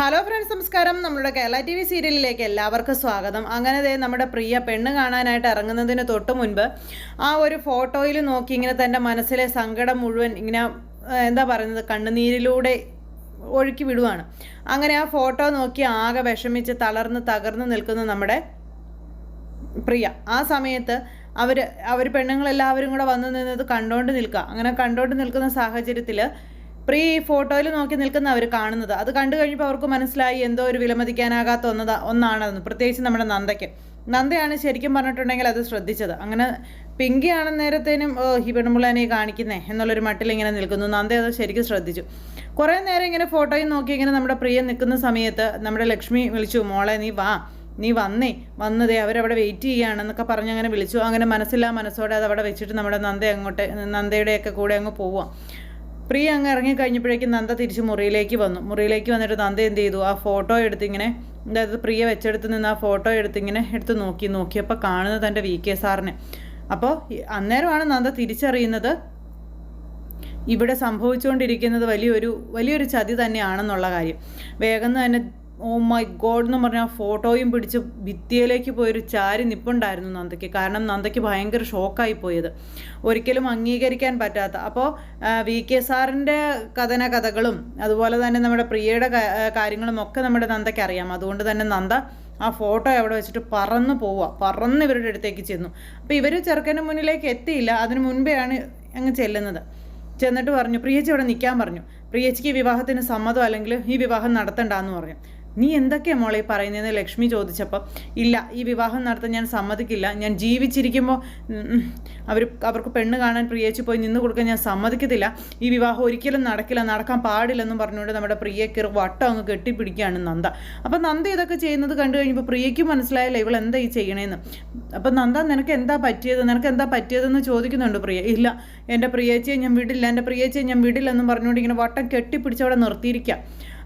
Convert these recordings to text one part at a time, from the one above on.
Hello friends നമസ്കാരം. നമ്മുടെ Kerala T V സീരിയലിലേക്ക് എല്ലാവർക്കും സ്വാഗതം. അങ്ങനെ നമ്മുടെ പ്രിയ പെണ്ണ് കാണാനായിട്ട് ഇറങ്ങുന്നതിന് തൊട്ട് മുൻപ് ആ ഒരു ഫോട്ടോയിൽ നോക്കി ഇങ്ങനെ തന്റെ മനസ്സിലെ സങ്കടം മുഴുവൻ ഇങ്ങനെ എന്താ പറയുന്നത് കണ്ണുനീരിലൂടെ ഒഴുക്കി വിടുവാണ്. അങ്ങനെ ആ ഫോട്ടോ നോക്കി ആകെ വിഷമിച്ച് തളർന്ന് തകർന്ന് നിൽക്കുന്ന നമ്മുടെ പ്രിയ. ആ സമയത്ത് അവർ അവർ പെണ്ണുങ്ങളെല്ലാവരും കൂടെ വന്നു നിന്നത് കണ്ടോണ്ട് നിൽക്കുക. അങ്ങനെ കണ്ടോണ്ട് നിൽക്കുന്ന സാഹചര്യത്തിൽ പ്രിയ ഈ ഫോട്ടോയിൽ നോക്കി നിൽക്കുന്ന അവർ കാണുന്നത്. അത് കണ്ടു കഴിഞ്ഞപ്പോൾ അവർക്ക് മനസ്സിലായി എന്തോ ഒരു വിലമതിക്കാനാകാത്ത ഒന്നതാ ഒന്നാണെന്ന്. പ്രത്യേകിച്ച് നമ്മുടെ നന്ദയ്ക്ക്. നന്ദയാണ് ശരിക്കും പറഞ്ഞിട്ടുണ്ടെങ്കിൽ അത് ശ്രദ്ധിച്ചത്. അങ്ങനെ പിങ്കിയാണ് നേരത്തേനും ഓ ഈ പെണ്ണുമ്പിള്ളേനെ കാണിക്കുന്നേ എന്നുള്ളൊരു മട്ടിൽ ഇങ്ങനെ നിൽക്കുന്നു. നന്ദ അത് ശരിക്കും ശ്രദ്ധിച്ചു. കുറേ നേരം ഇങ്ങനെ ഫോട്ടോയിൽ നോക്കി ഇങ്ങനെ നമ്മുടെ പ്രിയ നിൽക്കുന്ന സമയത്ത് നമ്മുടെ ലക്ഷ്മി വിളിച്ചു മോളെ നീ വാ. നീ വന്നേ. വന്നതേ. അവരവിടെ വെയിറ്റ് ചെയ്യുകയാണെന്നൊക്കെ പറഞ്ഞ് അങ്ങനെ വിളിച്ചു. അങ്ങനെ മനസ്സില്ലാ മനസ്സോടെ അത് അവിടെ വെച്ചിട്ട് നമ്മുടെ നന്ദ അങ്ങോട്ട് നന്ദയുടെയൊക്കെ കൂടെ അങ്ങ് പോവാം പ്രിയ അങ്ങ് ഇറങ്ങിക്കഴിഞ്ഞപ്പോഴേക്കും നന്ദ തിരിച്ച് മുറിയിലേക്ക് വന്നു. മുറിയിലേക്ക് വന്നിട്ട് നന്ദ എന്ത് ചെയ്തു? ആ ഫോട്ടോ എടുത്തിങ്ങനെ അതായത് പ്രിയ വെച്ചെടുത്ത് നിന്ന് ആ ഫോട്ടോ എടുത്തിങ്ങനെ എടുത്ത് നോക്കി നോക്കിയപ്പോൾ കാണുന്നത് തന്റെ വി കെ സാറിനെ. അപ്പോൾ അന്നേരമാണ് നന്ദ തിരിച്ചറിയുന്നത് ഇവിടെ സംഭവിച്ചുകൊണ്ടിരിക്കുന്നത് വലിയൊരു വലിയൊരു ചതി തന്നെയാണെന്നുള്ള കാര്യം. വേഗം തന്നെ ഓ മൈ ഗോഡ് എന്ന് പറഞ്ഞ ആ ഫോട്ടോയും പിടിച്ച് ഭിത്തിയിലേക്ക് പോയൊരു ചാരി നിപ്പുണ്ടായിരുന്നു നന്ദയ്ക്ക്. കാരണം നന്ദയ്ക്ക് ഭയങ്കര ഷോക്കായി പോയത്. ഒരിക്കലും അംഗീകരിക്കാൻ പറ്റാത്ത. അപ്പോൾ വി. കെ. സാറിന്റെ കഥന കഥകളും അതുപോലെ തന്നെ നമ്മുടെ പ്രിയയുടെ കാര്യങ്ങളും ഒക്കെ നമ്മുടെ നന്ദയ്ക്ക് അറിയാം. അതുകൊണ്ട് തന്നെ നന്ദ ആ ഫോട്ടോ എവിടെ വെച്ചിട്ട് പറന്ന് പോവുക പറന്ന് ഇവരുടെ അടുത്തേക്ക് ചെന്നു. അപ്പോൾ ഇവർ ചെറുക്കന്റെ മുന്നിലേക്ക് എത്തിയില്ല. അതിന് മുൻപെയാണ് അങ്ങ് ചെല്ലുന്നത്. ചെന്നിട്ട് പറഞ്ഞു പ്രിയച്ചി ഇവിടെ നിൽക്കാൻ പറഞ്ഞു. പ്രിയച്ചിക്ക് വിവാഹത്തിന് സമ്മതം അല്ലെങ്കിൽ ഈ വിവാഹം നടത്തണ്ടെന്ന് പറഞ്ഞു. നീ എന്തൊക്കെയാണ് മോളെ പറയുന്നതെന്ന് ലക്ഷ്മി ചോദിച്ചപ്പോൾ ഇല്ല ഈ വിവാഹം നടത്താൻ ഞാൻ സമ്മതിക്കില്ല. ഞാൻ ജീവിച്ചിരിക്കുമ്പോൾ അവർ അവർക്ക് പെണ്ണ് കാണാൻ പ്രിയേച്ച് പോയി നിന്ന് കൊടുക്കാൻ ഞാൻ സമ്മതിക്കത്തില്ല. ഈ വിവാഹം ഒരിക്കലും നടക്കില്ല നടക്കാൻ പാടില്ലെന്നും പറഞ്ഞുകൊണ്ട് നമ്മുടെ പ്രിയക്ക് വട്ടം അങ്ങ് കെട്ടിപ്പിടിക്കുകയാണ് നന്ദ. അപ്പം നന്ദ ഇതൊക്കെ ചെയ്യുന്നത് കണ്ടു കഴിഞ്ഞപ്പോൾ പ്രിയയ്ക്ക് മനസ്സിലായില്ല ഇവൾ എന്താ ഈ ചെയ്യണേന്ന്? അപ്പം നന്ദ നിനക്ക് എന്താ പറ്റിയത്? നിനക്ക് എന്താ പറ്റിയതെന്ന് ചോദിക്കുന്നുണ്ട് പ്രിയ. ഇല്ല എന്റെ പ്രിയേച്ചിയെ ഞാൻ വിടില്ല എന്റെ പ്രിയേച്ചിയെ ഞാൻ വിടില്ലെന്നും പറഞ്ഞുകൊണ്ട് ഇങ്ങനെ വട്ടം കെട്ടിപ്പിടിച്ച് അവിടെ നിർത്തിയിരിക്കുക.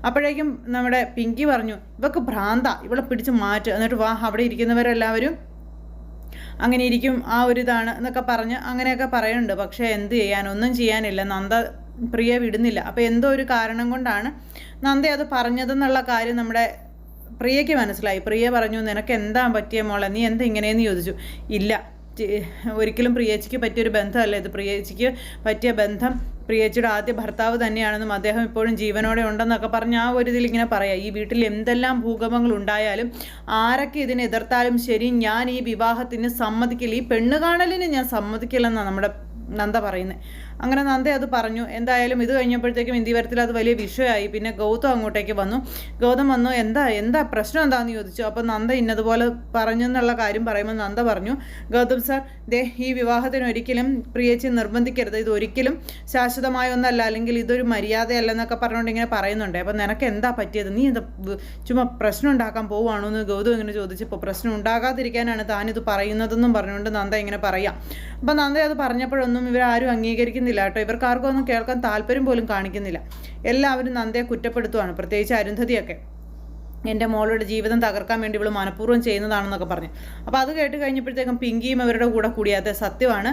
അപ്പോഴേക്കും നമ്മുടെ പിങ്കി പറഞ്ഞു ഇവക്ക് ഭ്രാന്ത ഇവളെ പിടിച്ച് മാറ്റ്. എന്നിട്ട് വാ അവിടെ ഇരിക്കുന്നവരെല്ലാവരും അങ്ങനെ ഇരിക്കും ആ ഒരു ഇതാണ് എന്നൊക്കെ പറഞ്ഞ് അങ്ങനെയൊക്കെ പറയുന്നുണ്ട്. പക്ഷേ എന്ത് ചെയ്യാൻ? ഒന്നും ചെയ്യാനില്ല. നന്ദ പ്രിയ വിടുന്നില്ല. അപ്പോൾ എന്തോ ഒരു കാരണം കൊണ്ടാണ് നന്ദ അത് പറഞ്ഞതെന്നുള്ള കാര്യം നമ്മുടെ പ്രിയയ്ക്ക് മനസ്സിലായി. പ്രിയ പറഞ്ഞു നിനക്ക് എന്താ പറ്റിയ മോളെ? നീ എന്താ ഇങ്ങനെയെന്ന് ചോദിച്ചു? ഇല്ല. ഒരിക്കലും പ്രിയേച്ചിക്ക് പറ്റിയൊരു ബന്ധമല്ല ഇത്. പ്രിയേച്ചിക്ക് പറ്റിയ ബന്ധം പ്രിയേച്ചിയുടെ ആദ്യ ഭർത്താവ് തന്നെയാണെന്നും അദ്ദേഹം ഇപ്പോഴും ജീവനോടെ ഉണ്ടെന്നൊക്കെ പറഞ്ഞ് ആ ഒരു ഇതിൽ ഇങ്ങനെ പറയാം. ഈ വീട്ടിൽ എന്തെല്ലാം ഭൂകമ്പങ്ങൾ ഉണ്ടായാലും ആരൊക്കെ ഇതിനെ എതിർത്താലും ശരി ഞാൻ ഈ വിവാഹത്തിന് സമ്മതിക്കില്ല. ഈ പെണ്ണ് കാണലിന് ഞാൻ സമ്മതിക്കില്ലെന്നാണ് നമ്മുടെ നന്ദ പറയുന്നത് അങ്ങനെ നന്ദ അത് പറഞ്ഞു. എന്തായാലും ഇത് കഴിഞ്ഞപ്പോഴത്തേക്കും ഇന്ത്യവരത്തിൽ അത് വലിയ വിഷയമായി. പിന്നെ ഗൗതം അങ്ങോട്ടേക്ക് വന്നു. ഗൗതം വന്നു എന്താ എന്താ പ്രശ്നം എന്താണെന്ന് ചോദിച്ചു? അപ്പോൾ നന്ദ ഇന്നതുപോലെ പറഞ്ഞു എന്നുള്ള കാര്യം പറയുമ്പോൾ നന്ദ പറഞ്ഞു ഗൗതം സാർ ദേ ഈ വിവാഹത്തിന് ഒരിക്കലും പ്രിയച്ചി നിർബന്ധിക്കരുത്. ഇത് ഒരിക്കലും ശാശ്വതമായ ഒന്നല്ല. അല്ലെങ്കിൽ ഇതൊരു മര്യാദയല്ല എന്നൊക്കെ പറഞ്ഞുകൊണ്ട് ഇങ്ങനെ പറയുന്നുണ്ട്. അപ്പോൾ നിനക്ക് എന്താ പറ്റിയത്? നീ എന്താ ചുമ്മാ പ്രശ്നം ഉണ്ടാക്കാൻ പോവുകയാണോ എന്ന് ഗൗതം ഇങ്ങനെ ചോദിച്ചപ്പോൾ പ്രശ്നം ഉണ്ടാകാതിരിക്കാനാണ് താനിത് പറയുന്നതെന്നും പറഞ്ഞുകൊണ്ട് നന്ദ ഇങ്ങനെ പറയാം. അപ്പോൾ നന്ദ അത് പറഞ്ഞപ്പോഴൊന്നും ഇവരാരും അംഗീകരിക്കുന്നില്ല കേട്ടോ. ഇവർക്ക് ആർക്കും ഒന്നും കേൾക്കാൻ താല്പര്യം പോലും കാണിക്കുന്നില്ല. എല്ലാവരും നന്ദയെ കുറ്റപ്പെടുത്തുവാണ്. പ്രത്യേകിച്ച് അരുന്ധതിയൊക്കെ. എന്റെ മോളുടെ ജീവിതം തകർക്കാൻ വേണ്ടി ഇവൾ മനഃപൂർവം ചെയ്യുന്നതാണെന്നൊക്കെ പറഞ്ഞു. അപ്പോൾ അത് കേട്ട് കഴിഞ്ഞപ്പോഴത്തേക്കും പിങ്കിയും അവരുടെ കൂടെ കൂടിയാത്ത സത്യമാണ്.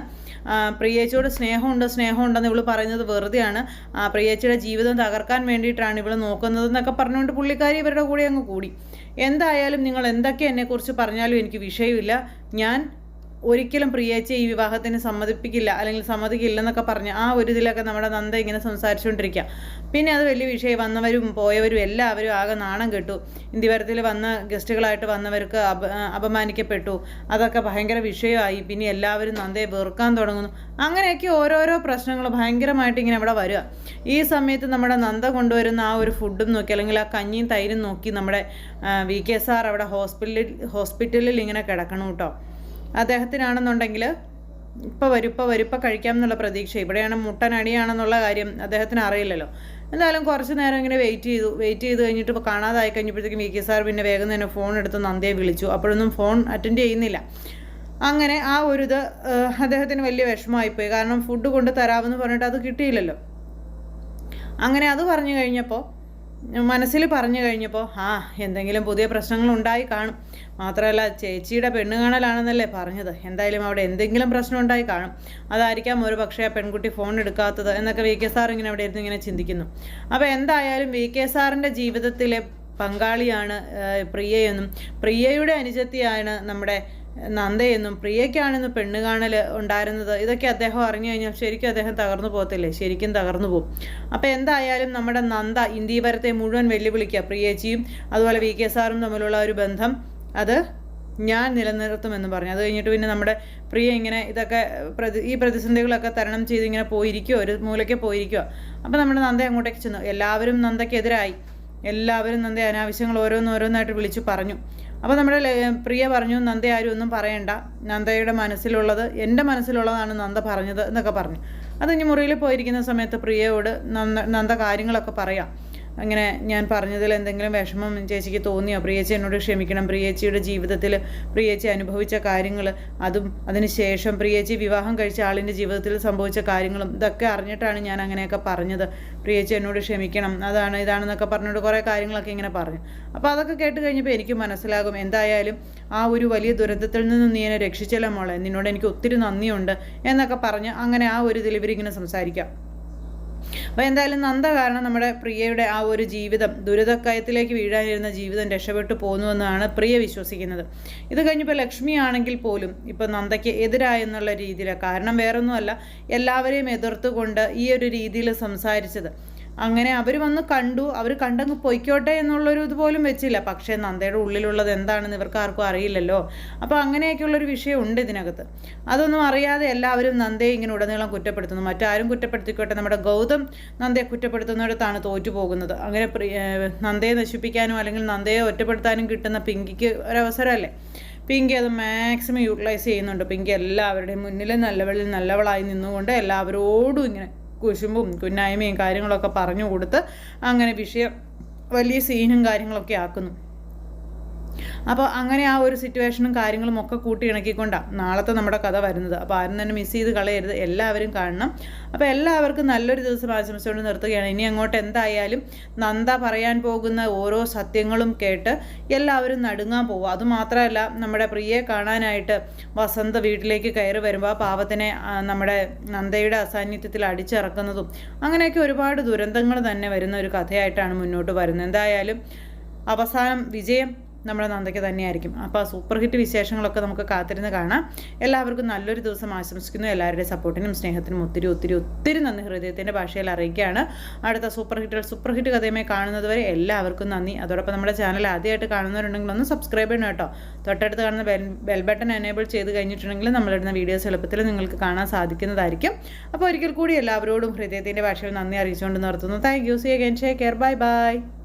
പ്രിയേച്ചിയോട് സ്നേഹമുണ്ട് സ്നേഹമുണ്ടെന്ന് ഇവൾ പറയുന്നത് വെറുതെയാണ്. പ്രിയേച്ചിയുടെ ജീവിതം തകർക്കാൻ വേണ്ടിയിട്ടാണ് ഇവൾ നോക്കുന്നതെന്നൊക്കെ പറഞ്ഞുകൊണ്ട് പുള്ളിക്കാരി ഇവരുടെ കൂടെ അങ്ങ് കൂടി. എന്തായാലും നിങ്ങൾ എന്തൊക്കെ എന്നെക്കുറിച്ച് പറഞ്ഞാലും എനിക്ക് വിഷയമില്ല. ഞാൻ ഒരിക്കലും പ്രിയേച്ചെ ഈ വിവാഹത്തിന് സമ്മതിപ്പിക്കില്ല അല്ലെങ്കിൽ സമ്മതിക്കില്ലെന്നൊക്കെ പറഞ്ഞ് ആ ഒരു ഇതിലൊക്കെ നമ്മുടെ നന്ദ ഇങ്ങനെ സംസാരിച്ചുകൊണ്ടിരിക്കുക പിന്നെ അത് വലിയ വിഷയം വന്നവരും പോയവരും എല്ലാവരും ആകെ നാണം കെട്ടു. ഇന്ത്യവരത്തിൽ വന്ന ഗസ്റ്റുകളായിട്ട് വന്നവർക്ക് അപ അപമാനിക്കപ്പെട്ടു. അതൊക്കെ ഭയങ്കര വിഷയമായി. പിന്നെ എല്ലാവരും നന്ദയെ വെറുക്കാൻ തുടങ്ങുന്നു. അങ്ങനെയൊക്കെ ഓരോരോ പ്രശ്നങ്ങൾ ഭയങ്കരമായിട്ട് ഇങ്ങനെ അവിടെ വരിക. ഈ സമയത്ത് നമ്മുടെ നന്ദ കൊണ്ടുവരുന്ന ആ ഒരു ഫുഡും നോക്കി അല്ലെങ്കിൽ ആ കഞ്ഞിയും തൈരും നോക്കി നമ്മുടെ വി കെ സാർ അവിടെ ഹോസ്പിറ്റലിൽ ഹോസ്പിറ്റലിൽ ഇങ്ങനെ കിടക്കണം കേട്ടോ. അദ്ദേഹത്തിനാണെന്നുണ്ടെങ്കിൽ ഇപ്പോൾ വരും ഇപ്പോൾ വരും ഇപ്പോൾ കഴിക്കാം എന്നുള്ള പ്രതീക്ഷ. ഇവിടെയാണ് മുട്ടനടിയാണെന്നുള്ള കാര്യം അദ്ദേഹത്തിന് അറിയില്ലല്ലോ. എന്തായാലും കുറച്ച് നേരം ഇങ്ങനെ വെയിറ്റ് ചെയ്തു വെയിറ്റ് ചെയ്ത് കഴിഞ്ഞിട്ട് ഇപ്പോൾ കാണാതായി കഴിഞ്ഞപ്പോഴത്തേക്കും വി കെ സാർ പിന്നെ വേഗം തന്നെ ഫോൺ എടുത്ത് നന്ദയെ വിളിച്ചു. അപ്പോഴൊന്നും ഫോൺ അറ്റൻഡ് ചെയ്യുന്നില്ല. അങ്ങനെ ആ ഒരു ഇത് അദ്ദേഹത്തിന് വലിയ വിഷമമായിപ്പോയി. കാരണം ഫുഡ് കൊണ്ട് തരാമെന്ന് പറഞ്ഞിട്ട് അത് കിട്ടിയില്ലല്ലോ. അങ്ങനെ അത് പറഞ്ഞു കഴിഞ്ഞപ്പോൾ മനസ്സിൽ പറഞ്ഞു കഴിഞ്ഞപ്പോൾ ആ എന്തെങ്കിലും പുതിയ പ്രശ്നങ്ങൾ ഉണ്ടായി കാണും. മാത്രമല്ല ചേച്ചിയുടെ പെണ്ണ് കാണലാണെന്നല്ലേ പറഞ്ഞത്. എന്തായാലും അവിടെ എന്തെങ്കിലും പ്രശ്നം ഉണ്ടായി കാണും. അതായിരിക്കാം ഒരു പക്ഷേ ആ പെൺകുട്ടി ഫോൺ എടുക്കാത്തത് എന്നൊക്കെ വി കെ സാർ ഇങ്ങനെ അവിടെ ഇരുന്ന് ഇങ്ങനെ ചിന്തിക്കുന്നു. അപ്പോൾ എന്തായാലും വി കെ സാറിന്റെ ജീവിതത്തിലെ പങ്കാളിയാണ് പ്രിയയെന്നും പ്രിയയുടെ അനുജത്തിയാണ് നമ്മുടെ നന്ദയെന്നും പ്രിയയ്ക്കാണെന്ന് പെണ്ണ് കാണൽ ഉണ്ടായിരുന്നത് ഇതൊക്കെ അദ്ദേഹം അറിഞ്ഞു കഴിഞ്ഞാൽ ശരിക്കും അദ്ദേഹം തകർന്നു പോകത്തില്ലേ? ശരിക്കും തകർന്നു പോകും. അപ്പോൾ എന്തായാലും നമ്മുടെ നന്ദ ഇന്ദീപരത്തെ മുഴുവൻ വെല്ലുവിളിക്കുക. പ്രിയേച്ചിയും അതുപോലെ വി കെ സാറും തമ്മിലുള്ള ഒരു ബന്ധം അത് ഞാൻ നിലനിർത്തുമെന്ന് പറഞ്ഞു. അത് കഴിഞ്ഞിട്ട് പിന്നെ നമ്മുടെ പ്രിയ ഇങ്ങനെ ഇതൊക്കെ പ്രതി ഈ പ്രതിസന്ധികളൊക്കെ തരണം ചെയ്ത് ഇങ്ങനെ പോയിരിക്കുമോ ഒരു മൂലയ്ക്ക് പോയിരിക്കുമോ അപ്പോൾ നമ്മുടെ നന്ദ അങ്ങോട്ടേക്ക് ചെന്നു. എല്ലാവരും നന്ദയ്ക്കെതിരായി. എല്ലാവരും നന്ദി അനാവശ്യങ്ങൾ ഓരോന്നോരോന്നായിട്ട് വിളിച്ചു പറഞ്ഞു. അപ്പോൾ നമ്മുടെ പ്രിയ പറഞ്ഞു നന്ദ ആരും ഒന്നും പറയണ്ട. നന്ദയുടെ മനസ്സിലുള്ളത് എന്റെ മനസ്സിലുള്ളതാണ് നന്ദ പറഞ്ഞത് എന്നൊക്കെ പറഞ്ഞു. അത് ഇനി മുറിയിൽ പോയിരിക്കുന്ന സമയത്ത് പ്രിയയോട് നന്ദ നന്ദ കാര്യങ്ങളൊക്കെ പറയാം. അങ്ങനെ ഞാൻ പറഞ്ഞതിൽ എന്തെങ്കിലും വിഷമം ചേച്ചിക്ക് തോന്നിയോ? പ്രിയേച്ചി എന്നോട് ക്ഷമിക്കണം. പ്രിയേച്ചിയുടെ ജീവിതത്തിൽ പ്രിയേച്ചി അനുഭവിച്ച കാര്യങ്ങൾ അതും അതിനുശേഷം പ്രിയേച്ചി വിവാഹം കഴിച്ച ആളിന്റെ ജീവിതത്തിൽ സംഭവിച്ച കാര്യങ്ങളും ഇതൊക്കെ അറിഞ്ഞിട്ടാണ് ഞാൻ അങ്ങനെയൊക്കെ പറഞ്ഞത്. പ്രിയേച്ചി എന്നോട് ക്ഷമിക്കണം. അതാണ് ഇതാണെന്നൊക്കെ പറഞ്ഞിട്ട് കുറേ കാര്യങ്ങളൊക്കെ ഇങ്ങനെ പറഞ്ഞു. അപ്പോൾ അതൊക്കെ കേട്ട് കഴിഞ്ഞപ്പോൾ എനിക്ക് മനസ്സിലാകും എന്തായാലും ആ ഒരു വലിയ ദുരന്തത്തിൽ നിന്ന് നീ എന്നെ രക്ഷിച്ചല്ലോ മോളെ. നിന്നോട് എനിക്ക് ഒത്തിരി നന്ദിയുണ്ട് എന്നൊക്കെ പറഞ്ഞ് അങ്ങനെ ആ ഒരു ഇതിൽ ഇവരിങ്ങനെ സംസാരിക്കാം. അപ്പോൾ എന്തായാലും നന്ദ കാരണം നമ്മുടെ പ്രിയയുടെ ആ ഒരു ജീവിതം ദുരിതക്കയത്തിലേക്ക് വീഴാനിരുന്ന ജീവിതം രക്ഷപ്പെട്ടു പോകുന്നുവെന്നാണ് പ്രിയ വിശ്വസിക്കുന്നത്. ഇത് കഴിഞ്ഞപ്പോൾ ലക്ഷ്മി ആണെങ്കിൽ പോലും ഇപ്പോൾ നന്ദയ്ക്ക് എതിരായെന്നുള്ള രീതിയിലാണ് കാരണം വേറൊന്നുമല്ല എല്ലാവരെയും എതിർത്തുകൊണ്ട് ഈ ഒരു രീതിയിൽ സംസാരിച്ചത്. അങ്ങനെ അവർ വന്ന് കണ്ടു. അവർ കണ്ടങ്ങ് പൊയ്ക്കോട്ടെ എന്നുള്ളൊരു ഇതുപോലും വെച്ചില്ല. പക്ഷേ നന്ദയുടെ ഉള്ളിലുള്ളത് എന്താണെന്ന് ഇവർക്ക് ആർക്കും അറിയില്ലല്ലോ. അപ്പോൾ അങ്ങനെയൊക്കെയുള്ളൊരു വിഷയം ഉണ്ട് ഇതിനകത്ത്. അതൊന്നും അറിയാതെ എല്ലാവരും നന്ദയെ ഇങ്ങനെ ഉടനീളം കുറ്റപ്പെടുത്തുന്നു. മറ്റാരും കുറ്റപ്പെടുത്തിക്കോട്ടെ. നമ്മുടെ ഗൗതം നന്ദയെ കുറ്റപ്പെടുത്തുന്നിടത്താണ് തോറ്റു പോകുന്നത്. അങ്ങനെ നന്ദയെ നശിപ്പിക്കാനും അല്ലെങ്കിൽ നന്ദയെ ഒറ്റപ്പെടുത്താനും കിട്ടുന്ന പിങ്കിക്ക് ഒരവസരമല്ലേ? പിങ്കി അത് മാക്സിമം യൂട്ടിലൈസ് ചെയ്യുന്നുണ്ട്. പിങ്കി എല്ലാവരുടെയും മുന്നിൽ നല്ലവളിൽ നല്ലവളായി നിന്നുകൊണ്ട് എല്ലാവരോടും ഇങ്ങനെ കുശുമ്പും കുന്നായ്മയും കാര്യങ്ങളൊക്കെ പറഞ്ഞു കൊടുത്ത് അങ്ങനെ വിഷയം വലിയ സീനും കാര്യങ്ങളൊക്കെ ആക്കുന്നു. അപ്പോൾ അങ്ങനെ ആ ഒരു സിറ്റുവേഷനും കാര്യങ്ങളും ഒക്കെ കൂട്ടി ഇണക്കിക്കൊണ്ടാണ് നാളത്തെ നമ്മുടെ കഥ വരുന്നത്. അപ്പോൾ ആരും തന്നെ മിസ് ചെയ്ത് കളയരുത്. എല്ലാവരും കാണണം. അപ്പോൾ എല്ലാവർക്കും നല്ലൊരു ദിവസം ആശംസിച്ചുകൊണ്ട് നിർത്തുകയാണ്. ഇനി അങ്ങോട്ട് എന്തായാലും നന്ദ പറയാൻ പോകുന്ന ഓരോ സത്യങ്ങളും കേട്ട് എല്ലാവരും നടുങ്ങാൻ പോകും അതുമാത്രമല്ല നമ്മുടെ പ്രിയയെ കാണാനായിട്ട് വസന്ത വീട്ടിലേക്ക് കയറി വരുമ്പോൾ ആ പാവത്തിനെ നമ്മുടെ നന്ദയുടെ അസാന്നിധ്യത്തിൽ അടിച്ചിറക്കുന്നതും അങ്ങനെയൊക്കെ ഒരുപാട് ദുരന്തങ്ങൾ തന്നെ വരുന്ന ഒരു കഥയായിട്ടാണ് മുന്നോട്ട് വരുന്നത്. എന്തായാലും അവസാനം വിജയം നമ്മുടെ നന്ദയ്ക്ക് തന്നെയായിരിക്കും. അപ്പോൾ സൂപ്പർ ഹിറ്റ് വിശേഷങ്ങളൊക്കെ നമുക്ക് കാത്തിരുന്ന് കാണാം. എല്ലാവർക്കും നല്ലൊരു ദിവസം ആശംസിക്കുന്നു. എല്ലാവരുടെയും സപ്പോർട്ടിനും സ്നേഹത്തിനും ഒത്തിരി ഒത്തിരി ഒത്തിരി നന്ദി. ഹൃദയത്തിന്റെ ഭാഷയിൽ അറിയിക്കുകയാണ്. അടുത്ത സൂപ്പർ ഹിറ്റുകൾ സൂപ്പർ ഹിറ്റ് കഥയുമായി കാണുന്നതുവരെ എല്ലാവർക്കും നന്ദി. അതോടൊപ്പം നമ്മുടെ ചാനൽ ആദ്യമായിട്ട് കാണുന്നവരുണ്ടെങ്കിൽ ഒന്ന് സബ്സ്ക്രൈബ് ചെയ്യണം കേട്ടോ. തൊട്ടടുത്ത് കാണുന്ന ബെൽ ബെൽ ബട്ടൺ എനേബിൾ ചെയ്ത് കഴിഞ്ഞിട്ടുണ്ടെങ്കിൽ നമ്മളിടുന്ന വീഡിയോസ് എളുപ്പത്തിൽ നിങ്ങൾക്ക് കാണാൻ സാധിക്കുന്നതായിരിക്കും. അപ്പോൾ ഒരിക്കൽ കൂടി എല്ലാവരോടും ഹൃദയത്തിന്റെ ഭാഷയിൽ നന്ദി അറിയിച്ചുകൊണ്ട് നിർത്തുന്നു. താങ്ക് യു സി അഗൈൻ ഷേ കെയർ ബൈ ബൈ